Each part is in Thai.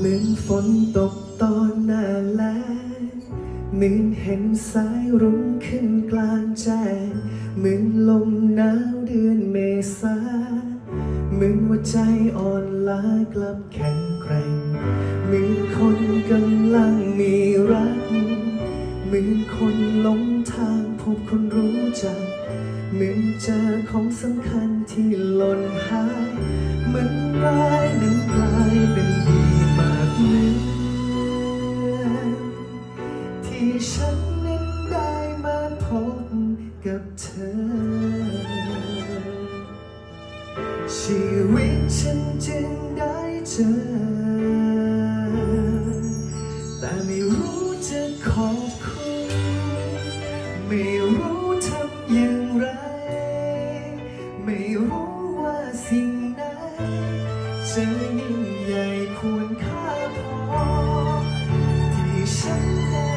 เหมือนฝนตกตอนหน้าแล้งเหมือนเห็นสายรุ้งขึ้นกลางแจ้งเหมือนลมหนาวเดือนเมษาเหมือนว่าใจอ่อนล้ากลับแข็งแกร่งเหมือนคนกำลังมีรักเหมือนคนหลงทางพบคนรู้จักเหมือนเจอของสำคัญที่หล่นหายเหมือนร้ายนั้นกลายเป็นดี ฉันนั้นได้มาพบกับเธอ ชีวิตฉันจึงได้เจอ แต่ไม่รู้จะขอบคุณ ไม่รู้ทำอย่างไร ไม่รู้ว่าสิ่งไหนจะยิ่งใหญ่ควรค่าพอที่ฉันได้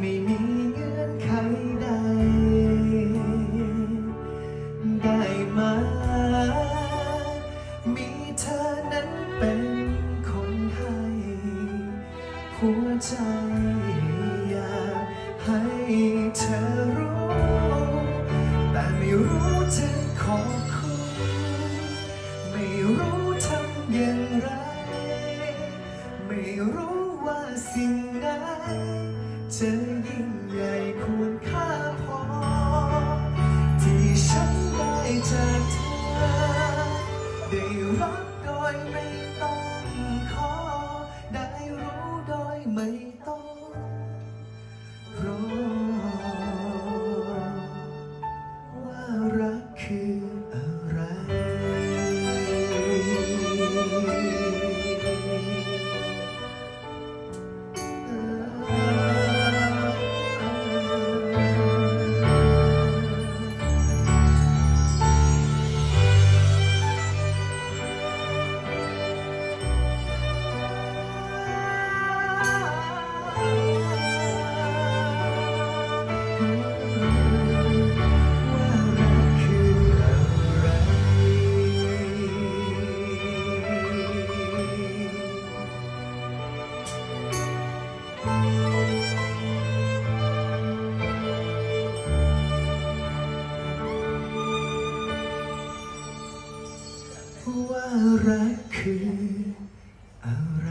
ไม่มีเงื่อนไขใดได้มา มีเธอนั้น หัวใจอยากให้เธอรู้ แต่ไม่รู้จะขอคุณ ไม่รู้ทำอย่างไร ไม่รู้ว่าสิ่งไหนจะยิ่งใหญ่ควรค่าพอ ที่ฉันได้จากเธอ ได้รักโดยไม่ ว่ารักคืออะไร